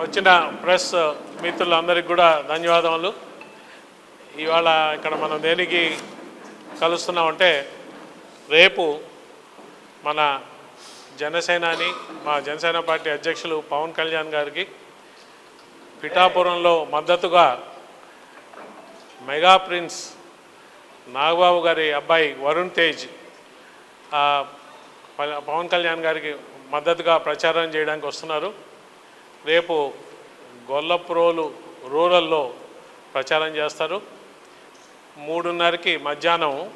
వచ్చిన ప్రెస్ మిత్రులందరికీ కూడా ధన్యవాదములు. ఇవాళ ఇక్కడ మనం దేనికి కలుస్తున్నామంటే రేపు మన జనసేనాని మా జనసేన పార్టీ అధ్యక్షులు పవన్ కళ్యాణ్ గారికి పిఠాపురంలో మద్దతుగా మెగా ప్రిన్స్ నాగబాబు గారి అబ్బాయి వరుణ్ తేజ్ ప- పవన్ కళ్యాణ్ గారికి మద్దతుగా ప్రచారం చేయడానికి వస్తున్నారు. రేపు గొల్లప్రోలు రూరల్లో ప్రచారం చేస్తారు. మూడున్నరకి మధ్యాహ్నం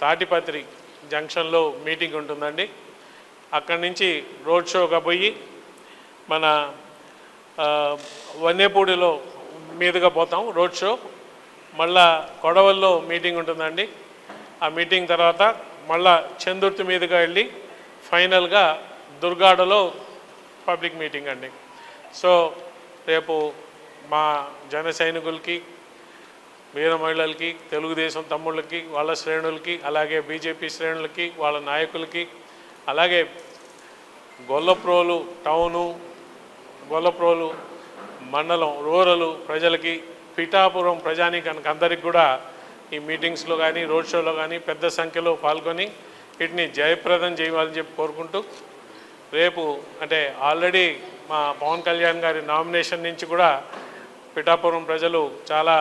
తాటిపత్రి జంక్షన్లో మీటింగ్ ఉంటుందండి. అక్కడి నుంచి రోడ్ షోగా పోయి మన వన్నేపూడిలో మీదుగా పోతాం రోడ్ షో. మళ్ళా కొడవల్లో మీటింగ్ ఉంటుందండి. ఆ మీటింగ్ తర్వాత మళ్ళా చందుర్తి మీదుగా వెళ్ళి ఫైనల్గా దుర్గాడలో పబ్లిక్ మీటింగ్ అండి. సో రేపు మా జన సైనికులకి వీర మహిళలకి తెలుగుదేశం తమ్ముళ్ళకి వాళ్ళ శ్రేణులకి అలాగే బీజేపీ శ్రేణులకి వాళ్ళ నాయకులకి అలాగే గొల్లప్రోలు టౌను గొల్లప్రోలు మండలం రూరల్ ప్రజలకి పిఠాపురం ప్రజానీకానికి అందరికి కూడా ఈ మీటింగ్స్లో కానీ రోడ్ షోలో కానీ పెద్ద సంఖ్యలో పాల్గొని వీటిని జయప్రదం చేయాలని చెప్పి కోరుకుంటూ రేపు అంటే ఆల్రెడీ మా పవన్ కళ్యాణ్ గారి నామినేషన్ నుంచి కూడా పిఠాపురం ప్రజలు చాలా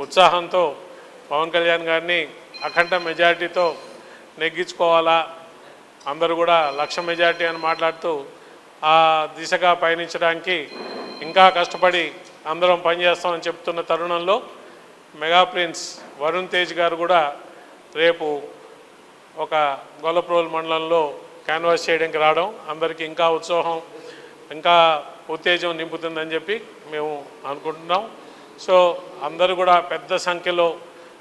ఉత్సాహంతో పవన్ కళ్యాణ్ గారిని అఖండ మెజారిటీతో నెగ్గించుకోవాలా అందరూ కూడా లక్ష మెజారిటీ అని మాట్లాడుతూ ఆ దిశగా పయనించడానికి ఇంకా కష్టపడి అందరం పనిచేస్తామని చెప్తున్న తరుణంలో మెగా ప్రిన్స్ వరుణ్ తేజ్ గారు కూడా రేపు ఒక గొల్లప్రోల్ మండలంలో క్యాన్వాస్ చేయడానికి రావడం అందరికీ ఇంకా ఉత్సాహం ఇంకా ఉత్తేజం నింపుతుందని చెప్పి మేము అనుకుంటున్నాం. సో అందరూ కూడా పెద్ద సంఖ్యలో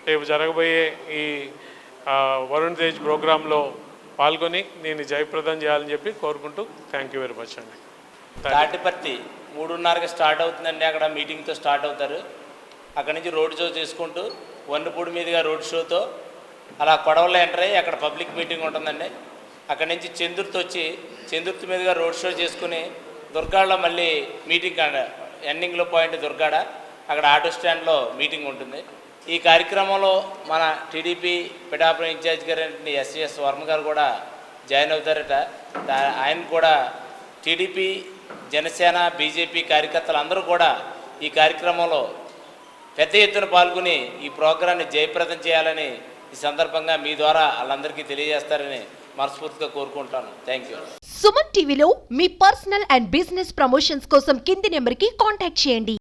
రేపు జరగబోయే ఈ వరుణ్ తేజ్ ప్రోగ్రాంలో పాల్గొని నేను జయప్రదం చేయాలని చెప్పి కోరుకుంటూ థ్యాంక్ యూ వెరీ మచ్ అండి. తాటిపత్తి మూడున్నరకి స్టార్ట్ అవుతుందండి అక్కడ మీటింగ్తో స్టార్ట్ అవుతారు. అక్కడి నుంచి రోడ్ షో చేసుకుంటూ వన్నుపూడి మీదుగా రోడ్ షోతో అలా కొడవలో ఎంటర్ అయ్యి అక్కడ పబ్లిక్ మీటింగ్ ఉంటుందండి. అక్కడి నుంచి చందుర్తి వచ్చి చందుర్తి మీదుగా రోడ్ షో చేసుకుని దుర్గాడలో మళ్ళీ మీటింగ్ ఎండింగ్లో పాయింట్ దుర్గాడ అక్కడ ఆటో స్టాండ్లో మీటింగ్ ఉంటుంది. ఈ కార్యక్రమంలో మన టీడీపీ పిఠాపురం ఇన్ఛార్జ్ గారు ఎస్ఎస్ వర్మ గారు కూడా జాయిన్ అవుతారట. ఆయన కూడా టీడీపీ జనసేన బీజేపీ కార్యకర్తలు అందరూ కూడా ఈ కార్యక్రమంలో పెద్ద ఎత్తున పాల్గొని ఈ ప్రోగ్రాన్ని జయప్రదం చేయాలని ఈ సందర్భంగా మీ ద్వారా వాళ్ళందరికీ తెలియజేస్తారని మనస్ఫూర్తిగా కోరుకుంటాను. థ్యాంక్ యూ సుమన్ టీవీలో మీ పర్సనల్ అండ్ బిజినెస్ ప్రమోషన్స్ కోసం కింది నెంబర్కి కాంటాక్ట్ చేయండి.